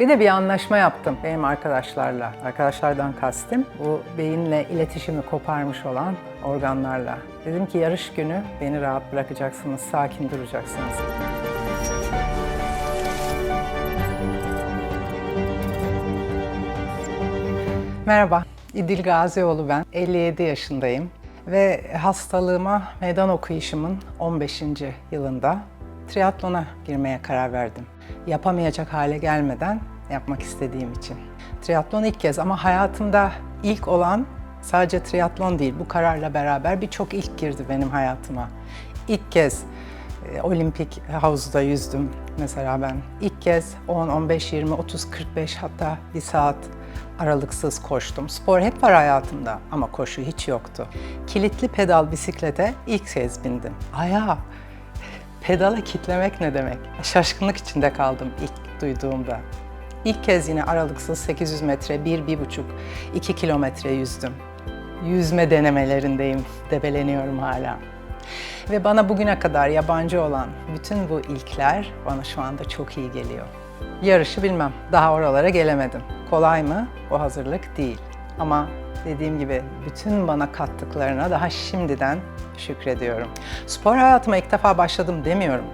Bir de bir anlaşma yaptım benim arkadaşlarla. Arkadaşlardan kastım bu beyinle iletişimi koparmış olan organlarla. Dedim ki yarış günü beni rahat bırakacaksınız, sakin duracaksınız. Merhaba, İdil Gazioğlu ben. 57 yaşındayım ve hastalığıma meydan okuyuşumun 15. yılında triatlona girmeye karar verdim. Yapamayacak hale gelmeden yapmak istediğim için. Triatlon ilk kez ama hayatımda ilk olan sadece triatlon değil. Bu kararla beraber birçok ilk girdi benim hayatıma. İlk kez e, olimpik havuzda yüzdüm mesela ben. İlk kez 10, 15, 20, 30, 45 hatta bir saat aralıksız koştum. Spor hep var hayatımda ama koşu hiç yoktu. Kilitli pedal bisiklete ilk kez bindim. Ayağa pedala kitlemek ne demek? Şaşkınlık içinde kaldım ilk duyduğumda. İlk kez yine aralıksız 800 metre, 1-1,5, 2 kilometre yüzdüm. Yüzme denemelerindeyim, debeleniyorum hala. Ve bana bugüne kadar yabancı olan bütün bu ilkler bana şu anda çok iyi geliyor. Yarışı bilmem, daha oralara gelemedim. Kolay mı? O hazırlık değil. Ama dediğim gibi bütün bana kattıklarına daha şimdiden şükrediyorum. Spor hayatıma ilk defa başladım demiyorum.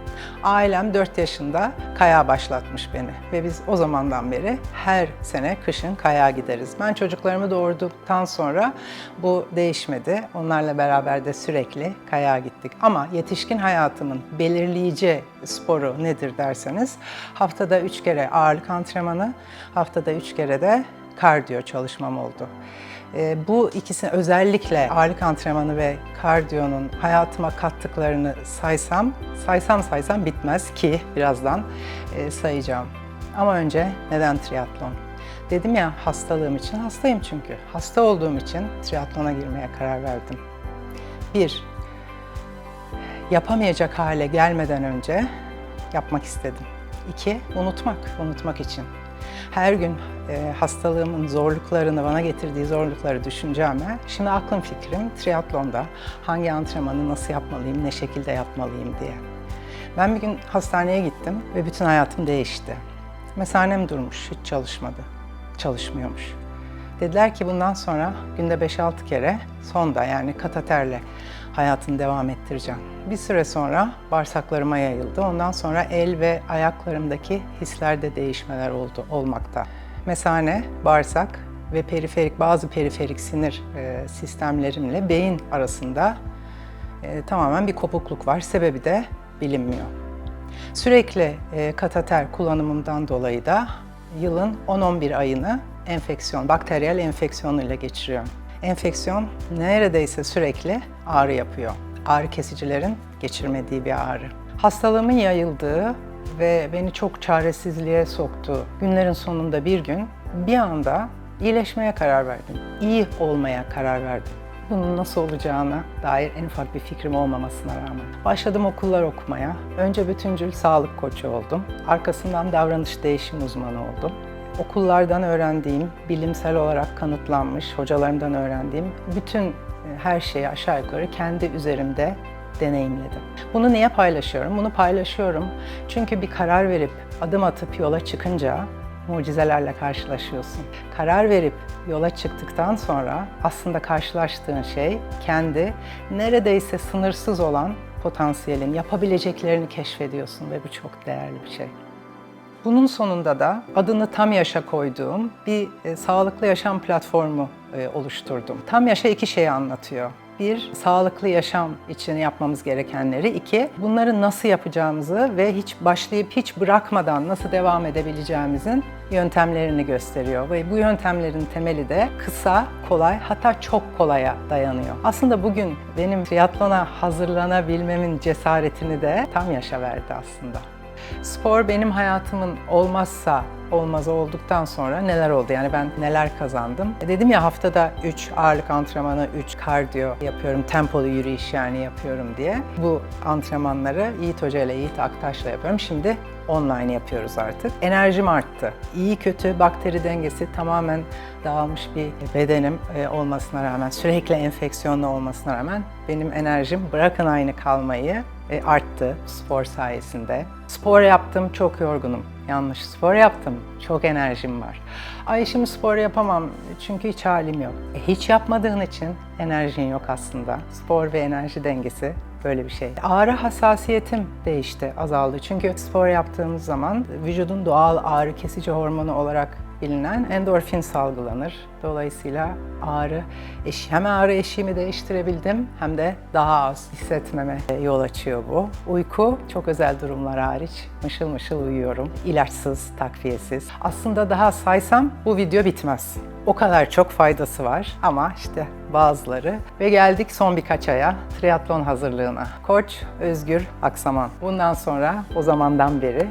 Ailem 4 yaşında kayağa başlatmış beni ve biz o zamandan beri her sene kışın kayağa gideriz. Ben çocuklarımı doğurduktan sonra bu değişmedi. Onlarla beraber de sürekli kayağa gittik. Ama yetişkin hayatımın belirleyici sporu nedir derseniz haftada 3 kere ağırlık antrenmanı, haftada 3 kere de kardiyo çalışmam oldu. E, bu ikisini özellikle ağırlık antrenmanı ve kardiyonun hayatıma kattıklarını saysam, saysam saysam bitmez ki birazdan e, sayacağım. Ama önce neden triatlon? Dedim ya hastalığım için, hastayım çünkü. Hasta olduğum için triatlona girmeye karar verdim. Bir, yapamayacak hale gelmeden önce yapmak istedim. İki, unutmak, unutmak için. Her gün e, hastalığımın zorluklarını, bana getirdiği zorlukları düşüneceğime, şimdi aklım fikrim triatlonda hangi antrenmanı nasıl yapmalıyım, ne şekilde yapmalıyım diye. Ben bir gün hastaneye gittim ve bütün hayatım değişti. Mesanem durmuş, hiç çalışmadı. Çalışmıyormuş. Dediler ki bundan sonra günde 5-6 kere sonda yani kataterle hayatını devam ettireceğim. Bir süre sonra bağırsaklarıma yayıldı. Ondan sonra el ve ayaklarımdaki hislerde değişmeler oldu olmakta. Mesane, bağırsak ve periferik bazı periferik sinir e, sistemlerimle beyin arasında e, tamamen bir kopukluk var. Sebebi de bilinmiyor. Sürekli e, katater kullanımımdan dolayı da yılın 10-11 ayını enfeksiyon, bakteriyel enfeksiyonuyla geçiriyorum. Enfeksiyon neredeyse sürekli ağrı yapıyor. Ağrı kesicilerin geçirmediği bir ağrı. Hastalığımın yayıldığı ve beni çok çaresizliğe soktuğu günlerin sonunda bir gün bir anda iyileşmeye karar verdim. İyi olmaya karar verdim. Bunun nasıl olacağına dair en ufak bir fikrim olmamasına rağmen. Başladım okullar okumaya. Önce bütüncül sağlık koçu oldum. Arkasından davranış değişim uzmanı oldum okullardan öğrendiğim, bilimsel olarak kanıtlanmış, hocalarımdan öğrendiğim bütün e, her şeyi aşağı yukarı kendi üzerimde deneyimledim. Bunu niye paylaşıyorum? Bunu paylaşıyorum çünkü bir karar verip adım atıp yola çıkınca mucizelerle karşılaşıyorsun. Karar verip yola çıktıktan sonra aslında karşılaştığın şey kendi neredeyse sınırsız olan potansiyelin, yapabileceklerini keşfediyorsun ve bu çok değerli bir şey. Bunun sonunda da adını Tam Yaşa koyduğum bir e, sağlıklı yaşam platformu e, oluşturdum. Tam Yaşa iki şeyi anlatıyor. Bir, sağlıklı yaşam için yapmamız gerekenleri. iki bunları nasıl yapacağımızı ve hiç başlayıp hiç bırakmadan nasıl devam edebileceğimizin yöntemlerini gösteriyor. Ve bu yöntemlerin temeli de kısa, kolay hatta çok kolaya dayanıyor. Aslında bugün benim triatlona hazırlanabilmemin cesaretini de tam yaşa verdi aslında. Spor benim hayatımın olmazsa olmazı olduktan sonra neler oldu? Yani ben neler kazandım? E dedim ya haftada 3 ağırlık antrenmanı, 3 kardiyo yapıyorum, tempolu yürüyüş yani yapıyorum diye. Bu antrenmanları Yiğit Hoca ile Yiğit Aktaş'la yapıyorum. Şimdi online yapıyoruz artık. Enerjim arttı. İyi kötü bakteri dengesi tamamen dağılmış bir bedenim e, olmasına rağmen, sürekli enfeksiyonlu olmasına rağmen benim enerjim bırakın aynı kalmayı e, arttı spor sayesinde. Spor yaptım, çok yorgunum. Yanlış. Spor yaptım. Çok enerjim var. Ay şimdi spor yapamam çünkü hiç halim yok. E, hiç yapmadığın için enerjin yok aslında. Spor ve enerji dengesi böyle bir şey. Ağrı hassasiyetim değişti, azaldı. Çünkü spor yaptığımız zaman vücudun doğal ağrı kesici hormonu olarak bilinen endorfin salgılanır. Dolayısıyla ağrı eşi, hem ağrı eşiğimi değiştirebildim hem de daha az hissetmeme yol açıyor bu. Uyku çok özel durumlar hariç mışıl mışıl uyuyorum. İlaçsız, takviyesiz. Aslında daha saysam bu video bitmez. O kadar çok faydası var ama işte bazıları. Ve geldik son birkaç aya triatlon hazırlığına. Koç Özgür Aksaman. Bundan sonra o zamandan beri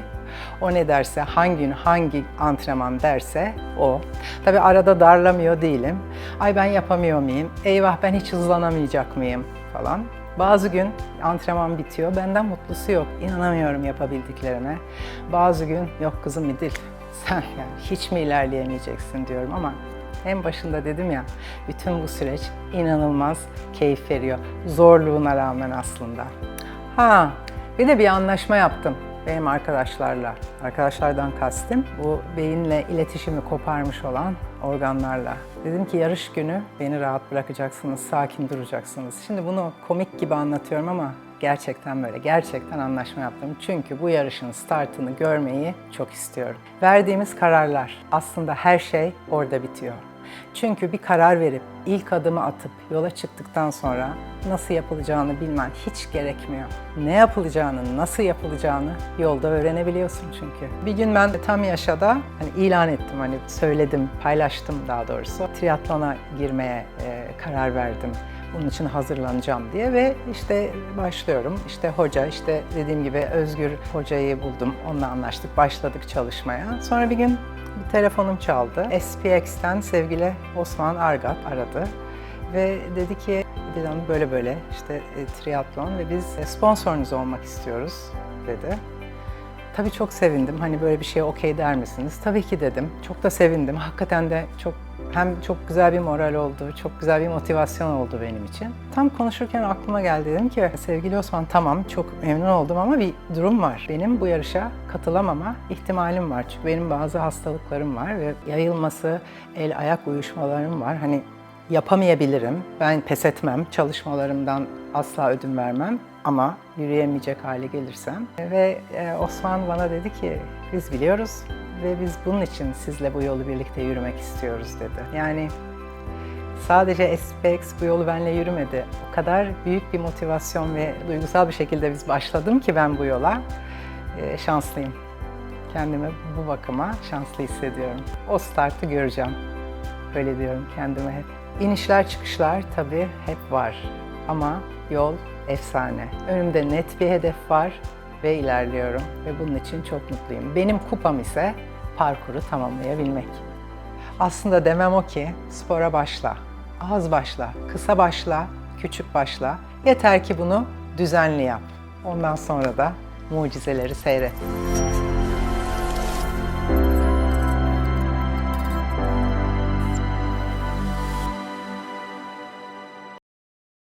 o ne derse, hangi gün hangi antrenman derse o. Tabi arada darlamıyor değilim. Ay ben yapamıyor muyum? Eyvah ben hiç hızlanamayacak mıyım falan. Bazı gün antrenman bitiyor, benden mutlusu yok. İnanamıyorum yapabildiklerime. Bazı gün yok kızım İdil, sen yani hiç mi ilerleyemeyeceksin diyorum ama en başında dedim ya, bütün bu süreç inanılmaz keyif veriyor. Zorluğuna rağmen aslında. Ha, bir de bir anlaşma yaptım benim arkadaşlarla. Arkadaşlardan kastım bu beyinle iletişimi koparmış olan organlarla. Dedim ki yarış günü beni rahat bırakacaksınız, sakin duracaksınız. Şimdi bunu komik gibi anlatıyorum ama gerçekten böyle. Gerçekten anlaşma yaptım. Çünkü bu yarışın startını görmeyi çok istiyorum. Verdiğimiz kararlar aslında her şey orada bitiyor. Çünkü bir karar verip ilk adımı atıp yola çıktıktan sonra nasıl yapılacağını bilmen hiç gerekmiyor. Ne yapılacağını, nasıl yapılacağını yolda öğrenebiliyorsun çünkü. Bir gün ben tam yaşada hani ilan ettim hani söyledim, paylaştım daha doğrusu. Triatlona girmeye e, karar verdim bunun için hazırlanacağım diye ve işte başlıyorum. İşte hoca, işte dediğim gibi Özgür hocayı buldum. Onunla anlaştık, başladık çalışmaya. Sonra bir gün bir telefonum çaldı. SPX'ten sevgili Osman Argat aradı ve dedi ki bir böyle böyle işte e, triatlon ve biz e, sponsorunuz olmak istiyoruz dedi. Tabii çok sevindim. Hani böyle bir şeye okey der misiniz? Tabii ki dedim. Çok da sevindim. Hakikaten de çok hem çok güzel bir moral oldu, çok güzel bir motivasyon oldu benim için. Tam konuşurken aklıma geldi dedim ki sevgili Osman tamam çok memnun oldum ama bir durum var. Benim bu yarışa katılamama ihtimalim var. Çünkü benim bazı hastalıklarım var ve yayılması, el ayak uyuşmalarım var. Hani yapamayabilirim. Ben pes etmem. Çalışmalarımdan asla ödün vermem. Ama yürüyemeyecek hale gelirsem. Ve e, Osman bana dedi ki biz biliyoruz ve biz bunun için sizle bu yolu birlikte yürümek istiyoruz dedi. Yani sadece SPX bu yolu benle yürümedi. O kadar büyük bir motivasyon ve duygusal bir şekilde biz başladım ki ben bu yola. E, şanslıyım. Kendimi bu bakıma şanslı hissediyorum. O startı göreceğim. Öyle diyorum kendime hep. İnişler çıkışlar tabii hep var ama yol efsane. Önümde net bir hedef var ve ilerliyorum ve bunun için çok mutluyum. Benim kupam ise parkuru tamamlayabilmek. Aslında demem o ki spora başla. Az başla, kısa başla, küçük başla. Yeter ki bunu düzenli yap. Ondan sonra da mucizeleri seyret.